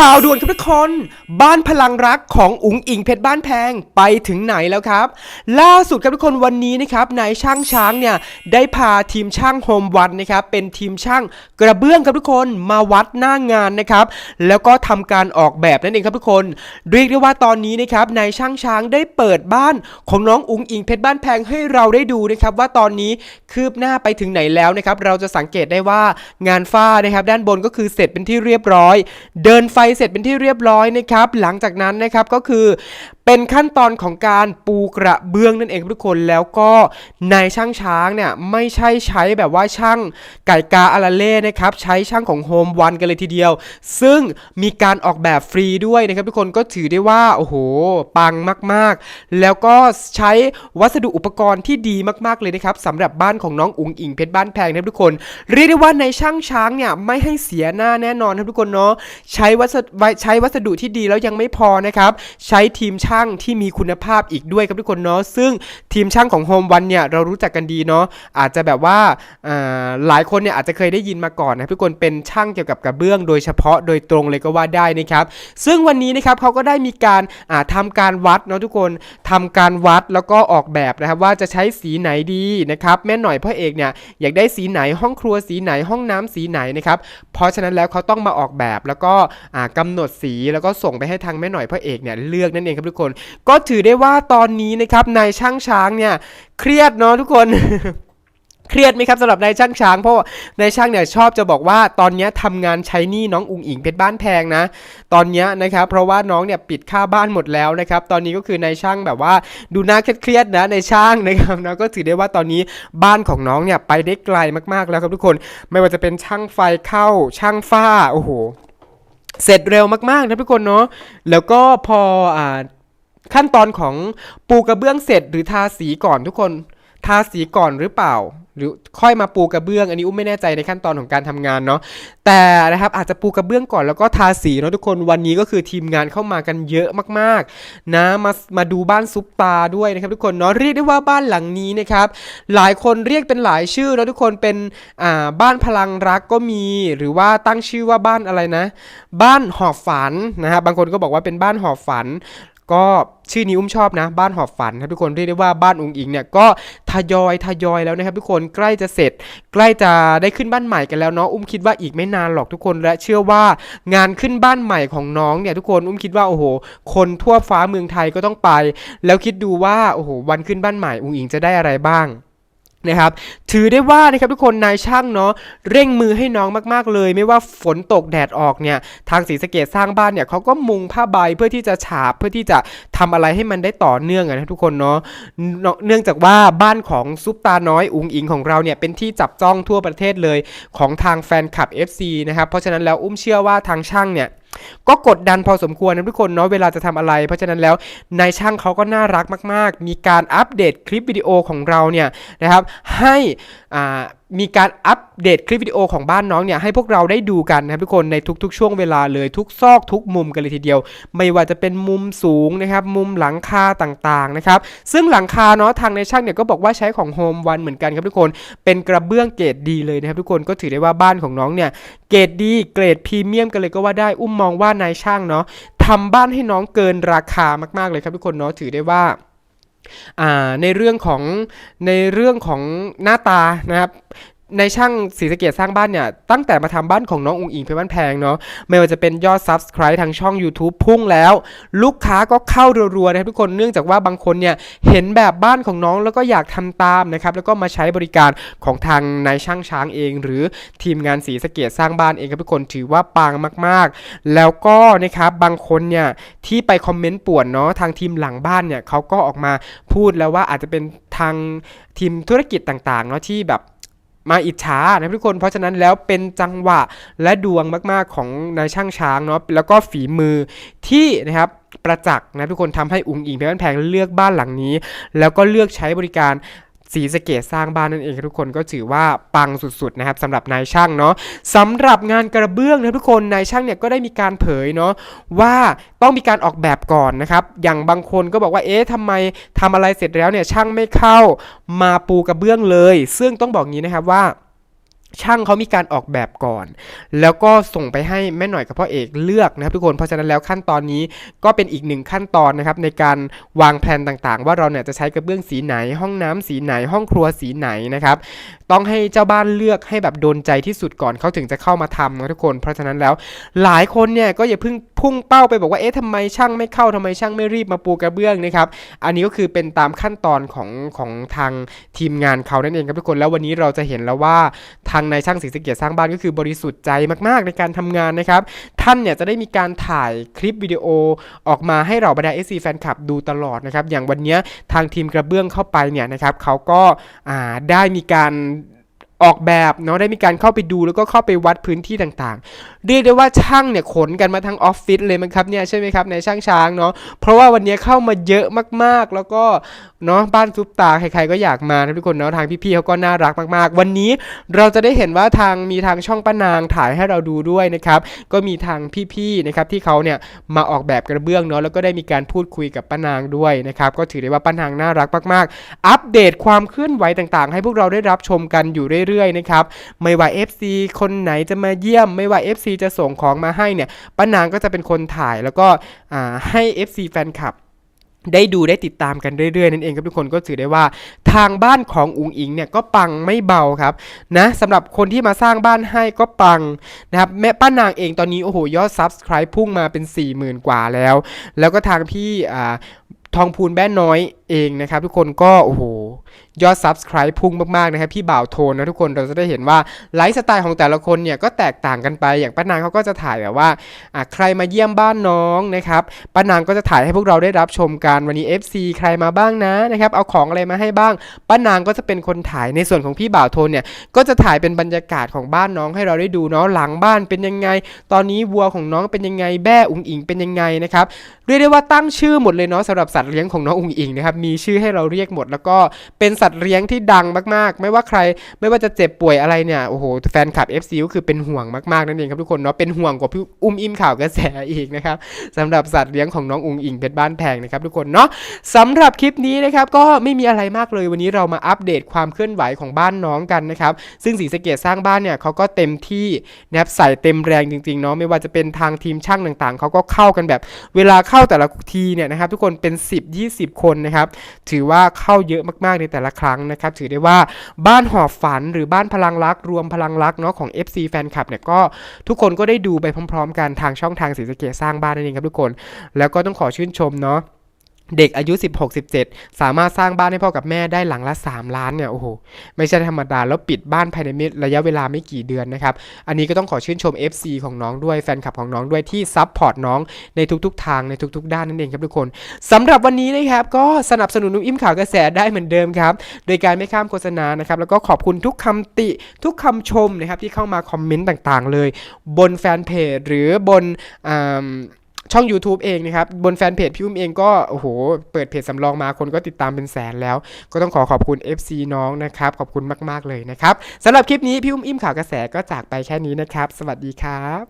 ข่าวด่วนครับทุกคน บ้านพลังรักของอุ๋งอิงเพชรบ้านแพงไปถึงไหนแล้วครับ ล่าสุดครับทุกคนวันนี้นะครับนายช่างช้างเนี่ยได้พาทีมช่างโฮมวันนะครับเป็นทีมช่างกระเบื้องครับทุกคนมาวัดหน้างานนะครับแล้วก็ทำการออกแบบนั่นเองครับทุกคนเรียกได้ว่าตอนนี้นะครับนายช่างช้างได้เปิดบ้านของน้องอุ๋งอิงเพชรบ้านแพงให้เราได้ดูนะครับว่าตอนนี้คืบหน้าไปถึงไหนแล้วนะครับเราจะสังเกตได้ว่างานฝ้านะครับด้านบนก็คือเสร็จเป็นที่เรียบร้อย เดินไฟเสร็จเป็นที่เรียบร้อยนะครับหลังจากนั้นนะครับก็คือ เป็นขั้นตอนของการปูกระเบื้องนั่นเองทุกคนแล้วก็นายช่างช้างเนี่ยไม่ใช่ใช้แบบว่าช่างไก่กาอาราเล่นะครับใช้ช่างของโฮมวันกันเลยทีเดียว ซึ่งมีการออกแบบฟรีด้วยนะครับทุกคนก็ถือได้ว่าโอ้โหปังมากๆ แล้วก็ใช้วัสดุอุปกรณ์ที่ดีมากๆเลยนะครับสำหรับบ้านของน้องอุ๋งอิงเพชรบ้านแพงนะครับทุกคน เรียกได้ว่าในช่างช้างเนี่ยไม่ให้เสียหน้าแน่นอนครับทุกคนเนาะใช้วัสดุใช้วัสดุที่ดีแล้วยังไม่พอนะครับใช้ทีมช่างที่มีคุณภาพอีกด้วยครับทุกคนเนาะซึ่งทีมช่างของโฮมวันเนี่ยเรารู้จักกันดีเนาะอาจจะแบบว่าอ่าหลายคนเนี่ยอาจจะเคยได้ยินมาก่อนนะทุกคนเป็นช่างเกี่ยวกับกระเบื้อง โดยเฉพาะโดยตรงเลยก็ว่าได้นะครับซึ่งวันนี้นะครับเขาก็ได้มีการอ่าทำการวัดเนาะทุกคนทำการวัดแล้วก็ออกแบบนะครับว่าจะใช้สีไหนดีนะครับแม่หน่อยพ่อเอกเนี่ยอยากได้สีไหนห้องครัวสีไหนห้องน้ำสีไหนนะครับเพราะฉะนั้นแล้วเขาต้องมาออกแบบแล้วก็อ่ากำหนดสีแล้วก็ส่งไปให้ทางแม่หน่อยพ่อเอกเนี่ยเลือกนั่นเองครับทุกคนก็ถือได้ว่าตอนนี้นะครับนายช่างช้างเนี่ยเครียดเนาะทุกคนเครียดไหมครับสำหรับนายช่างช้างเพราะนายช่างเนี่ยชอบจะบอกว่าตอนนี้ยทำงานใช้หนี้น้องอุ๋งอิงเพชรบ้านแพงนะ ตอนนี้นะครับเพราะว่าน้องเนี่ยปิดค่าบ้านหมดแล้วนะครับตอนนี้ก็คือนายช่างแบบว่าดูน่าเครียดนะนายช่างนะครับนะก็ถือได้ว่าตอนนี้บ้านของน้องเนี่ยไปได้ไกลมากๆแล้วครับทุกคน ไม่ว่าจะเป็นช่างไฟเข้าช่างฝ้าโอ้โหเสร็จเร็วมากๆนะทุกคนเนาะแล้วก็พออ่า ขั้นตอนของปูกระเบื้องเสร็จหรือทาสีก่อนทุกคน ทาสีก่อนหรือเปล่า หรือค่อยมาปูกระเบื้อง อันนี้อุ้มไม่แน่ใจในขั้นตอนของการทำงานเนาะแต่นะครับอาจจะปูกระเบื้องก่อนแล้วก็ทาสีเนาะทุกคนวันนี้ก็คือทีมงานเข้ามากันเยอะมากๆ นะมามาดูบ้านซุปตาด้วยนะครับทุกคนเนาะเรียกได้ว่าบ้านหลังนี้นะครับหลายคนเรียกเป็นหลายชื่อแล้วทุกคนเป็นอ่าบ้านพลังรักก็มี หรือว่าตั้งชื่อว่าบ้านอะไรนะ บ้านหอบฝันนะฮะบางคนก็บอกว่าเป็นบ้านหอบฝัน ก็ชื่อนี้อุ้มชอบนะ บ้านหอบฝันครับทุกคนเรียกได้ว่าบ้านอุงอิงเนี่ยก็ทยอยทยอยแล้วนะครับทุกคนใกล้จะเสร็จ ใกล้จะได้ขึ้นบ้านใหม่กันแล้วเนาะอุ้มคิดว่าอีกไม่นานหรอกทุกคนและเชื่อว่างานขึ้นบ้านใหม่ของน้องเนี่ยทุกคนอุ้มคิดว่าโอ้โห คนทั่วฟ้าเมืองไทยก็ต้องไป แล้วคิดดูว่าโอ้โหวันขึ้นบ้านใหม่อุงอิงจะได้อะไรบ้าง นะครับถือได้ว่านะครับทุกคนนายช่างเนาะเร่งมือให้น้องมากๆเลย ไม่ว่าฝนตกแดดออกเนี่ยทางศรีสะเกดสร้างบ้านเนี่ยเขาก็มุงผ้าใบเพื่อที่จะฉาบเพื่อที่จะทำอะไรให้มันได้ต่อเนื่องนะทุกคนเนาะเนาะเนื่องจากว่าบ้านของซุปตาน้อยอุงอิงของเราเนี่ยเป็นที่จับจ้องทั่วประเทศเลยของทางแฟนคลับ FC นะครับเพราะฉะนั้นแล้วอุ้มเชื่อว่าทางช่างเนี่ย ก็กดดันพอสมควรนะทุกคนเนาะเวลาจะทำอะไร เพราะฉะนั้นแล้วนายช่างเขาก็น่ารักมาก ๆ มีการอัปเดตคลิปวิดีโอของเราเนี่ยนะครับให้ มีการอัปเดตคลิปวิดีโอของบ้านน้องเนี่ยให้พวกเราได้ดูกันนะครับทุกคนในทุกๆ ช่วงเวลาเลยทุกซอกทุกมุมกันเลยทีเดียว ไม่ว่าจะเป็นมุมสูงนะครับมุมหลังคาต่างๆนะครับซึ่งหลังคาเนาะทางในายช่างเนี่ยก็บอกว่าใช้ของโฮมวันเหมือนกันครับทุกคนเป็นกระเบื้องเกรดดีเลยนะครับทุกคนก็ถือได้ว่าบ้านของน้องเนี่ยเกรดดีเกรดพรีเมียมกันเลยก็ว่าได้อุ้มมองว่านายช่างเนาะทำบ้านให้น้องเกินราคามากๆเลยครับทุกคนเนาะถือได้ว่า ในเรื่องของในเรื่องของหน้าตานะครับ ในช่างศรีสะเกดสร้างบ้านเนี่ย ตั้งแต่มาทำบ้านของน้องอุงอิงเพชรบ้านแพงเนาะไม่ว่าจะเป็นยอด Subscribe ทางช่อง YouTube พุ่งแล้ว ลูกค้าก็เข้ารัวๆนะครับทุกคนเนื่องจากว่าบางคนเนี่ยเห็นแบบบ้านของน้องแล้วก็อยากทำตามนะครับแล้วก็มาใช้บริการของทางนายช่างช้างเอง หรือทีมงานสีสะเกดสร้างบ้านเองครับทุกคนถือว่าปังมากๆ แล้วก็นะครับบางคนเนี่ยที่ไปคอมเมนต์ป่วนเนาะทางทีมหลังบ้านเนี่ยเขาก็ออกมาพูดแล้วว่าอาจจะเป็นทางทีมธุรกิจต่างๆเนาะที่แบบ มาอิจฉานะทุกคนเพราะฉะนั้นแล้วเป็นจังหวะและดวงมากๆของนายช่างช้างเนาะแล้วก็ฝีมือที่นะครับประจักษ์นะทุกคนทำให้อุ๋งอิงเพชรบ้านแพงเลือกบ้านหลังนี้ แล้วก็เลือกใช้บริการ สีสเกตสร้างบ้านนั่นเองทุกคนก็ถือว่าปังสุดๆนะครับสำหรับนายช่างเนาะสำหรับงานกระเบื้องนะทุกคนนายช่างเนี่ยก็ได้มีการเผยเนาะว่าต้องมีการออกแบบก่อนนะครับอย่างบางคนก็บอกว่าเอ๊ะทำไมทำอะไรเสร็จแล้วเนี่ยช่างไม่เข้ามาปูกระเบื้องเลย ซึ่งต้องบอกงี้นะครับว่า ช่างเขามีการออกแบบก่อน แล้วก็ส่งไปให้แม่หน่อยกับพ่อเอกเลือกนะครับทุกคนเพราะฉะนั้นแล้วขั้นตอนนี้ก็เป็นอีกหนึ่งขั้นตอนนะครับในการวางแผนต่างๆ ว่าเราเนี่ยจะใช้กระเบื้องสีไหน ห้องน้ำสีไหน ห้องครัวสีไหนนะครับต้องให้เจ้าบ้านเลือกให้แบบโดนใจที่สุดก่อนเขาถึงจะเข้ามาทำนะทุกคน เพราะฉะนั้นแล้วหลายคนเนี่ยก็อย่าเพิ่ง พุ่งเป้าไปบอกว่าเอ๊ะทำไมช่างไม่เข้าทำไมช่างไม่รีบมาปูกระเบื้องนะครับอันนี้ก็คือเป็นตามขั้นตอนของของทางทีมงานเขานั่นเองครับทุกคนแล้ววันนี้เราจะเห็นแล้วว่าทางนายช่างศรีสเกียรติสร้างบ้านก็คือบริสุทธิ์ใจมากๆ ในการทำงานนะครับ ท่านเนี่ยจะได้มีการถ่ายคลิปวิดีโอออกมาให้เราบรรดา SC แฟนคลับดูตลอดนะครับอย่างวันนี้ทางทีมกระเบื้องเข้าไปเนี่ยนะครับเขาก็อ่าได้มีการ ออกแบบเนาะได้มีการเข้าไปดูแล้วก็เข้าไปวัดพื้นที่ต่างๆ เรียกได้ว่าช่างเนี่ยขนกันมาทั้งออฟฟิศเลยมั้งครับเนี่ยใช่ไหมครับในช่างช้างเนาะเพราะว่าวันนี้เข้ามาเยอะมากๆ แล้วก็เนาะบ้านซุปตาใครๆก็อยากมานะทุกคนเนาะทางพี่ๆเขาก็น่ารักมากๆ วันนี้เราจะได้เห็นว่าทางมีทางช่องป้านางถ่ายให้เราดูด้วยนะครับก็มีทางพี่ๆนะครับที่เขาเนี่ยมาออกแบบกระเบื้องเนาะแล้วก็ได้มีการพูดคุยกับป้านางด้วยนะครับก็ถือได้ว่าป้านางน่ารักมากๆ อัปเดตความเคลื่อนไหวต่างๆ ให้พวกเราได้รับชมกันอยู่เรื่อยื่อยๆนะครับไม่ว่า FC คนไหนจะมาเยี่ยม ไม่ว่า FC จะส่งของมาให้เนี่ยป้านางก็จะเป็นคนถ่ายแล้วก็ให้ FC แฟนคลับได้ดูได้ติดตามกันเรื่อยๆนั่นเองครับทุกคนก็ถือได้ว่าทางบ้านของอุงอิงเนี่ยก็ปังไม่เบาครับนะสำหรับคนที่มาสร้างบ้านให้ก็ปังนะครับแม่ป้านางเองตอนนี้โอ้โหยอด Subscribe พุ่งมาเป็น 40,000 กว่าแล้ว แล้วก็ทางพี่อ่าทองพูนแบ้นน้อยเองนะครับทุกคนก็โอ้โห ยอด Subscribe พุ่งมากๆนะครับพี่บ่าวโทนนะทุกคนเราจะได้เห็นว่าไลฟ์สไตล์ของแต่ละคนเนี่ยก็แตกต่างกันไปอย่างป้านางเขาก็จะถ่ายแบบว่าใครมาเยี่ยมบ้านน้องนะครับป้านางก็จะถ่ายให้พวกเราได้รับชมกันวันนี้ FC ใครมาบ้างนะนะครับเอาของอะไรมาให้บ้างป้านางก็จะเป็นคนถ่ายในส่วนของพี่บ่าวโทนเนี่ยก็จะถ่ายเป็นบรรยากาศของบ้านน้องให้เราได้ดูเนาะหลังบ้านเป็นยังไง ตอนนี้วัวของน้องเป็นยังไงแบ้อุงอิงเป็นยังไงนะครับเรียกได้ว่าตั้งชื่อหมดเลยเนาะสำหรับสัตว์เลี้ยงของน้องอุงอิงนะครับมีชื่อให้เราเรียกหมดแล้วก็เป็นสัตว์เลี้ยงที่ดังมากๆ ไม่ว่าใครไม่ว่าจะเจ็บป่วยอะไรเนี่ยโอ้โหแฟนคลับ FC ก็คือเป็นห่วงมากๆนั่นเองครับทุกคนเนาะเป็นห่วงกว่าพี่อุ้มอิมข่าวกระแสอีกนะครับสำหรับสัตว์เลี้ยงของน้องอุงอิงเพชรบ้านแพงนะครับทุกคนเนาะสำหรับคลิปนี้นะครับก็ไม่มีอะไรมากเลยวันนี้เรามาอัปเดตความเคลื่อนไหวของบ้านน้องกันนะครับซึ่งสีสเกตสร้างบ้านเนี่ยเขาก็เต็มที่นะครับใส่เต็มแรงจริงๆเนาะไม่ว่าจะเป็นทางทีมช่างต่างๆเขาก็เข้ากันแบบ เวลาเข้าแต่ละทีเนี่ยนะครับทุกคนเป็น 10 20 คนนะครับถือว่าเข้าเยอะมากๆในแต่ละครั้งนะครับถือได้ว่าบ้านหอบฝันหรือบ้านพลังรักรวมพลังรักเนาะของ FC แฟนคลับเนี่ยก็ทุกคนก็ได้ดูไปพร้อม ๆ กันทางช่องทางสีสะเกตสร้างบ้านนั่นเองครับทุกคน แล้วก็ต้องขอชื่นชมเนาะ เด็กอายุ 16 17 สามารถสร้างบ้านให้พ่อกับแม่ได้หลังละ 3 ล้านเนี่ยโอ้โหไม่ใช่ธรรมดาแล้วปิดบ้านภายในระยะเวลาไม่กี่เดือนนะครับอันนี้ก็ต้องขอชื่นชม FC ของน้องด้วยแฟนคลับของน้องด้วยที่ซับพอร์ตน้องในทุกๆ ทางในทุก ๆ ด้านนั่นเองครับทุกคนสำหรับวันนี้นะครับก็สนับสนุนนุ่มอิ่มข่าวกระแสได้เหมือนเดิมครับโดยการไม่ข้ามโฆษณานะครับแล้วก็ขอบคุณทุกคำติทุกคำชมนะครับที่เข้ามาคอมเมนต์ต่างๆ เลย บนแฟนเพจหรือบนอ่า ช่อง YouTube เองนะครับ บนแฟนเพจพี่อุ้มเองก็ โอ้โห เปิดเพจสำรองมาคนก็ติดตามเป็นแสนแล้ว ก็ต้องขอขอบคุณ FC น้องนะครับ ขอบคุณมาก ๆ เลยนะครับสำหรับคลิปนี้พี่อุ้มอิ่มข่าวกระแสก็จากไปแค่นี้นะครับ สวัสดีครับ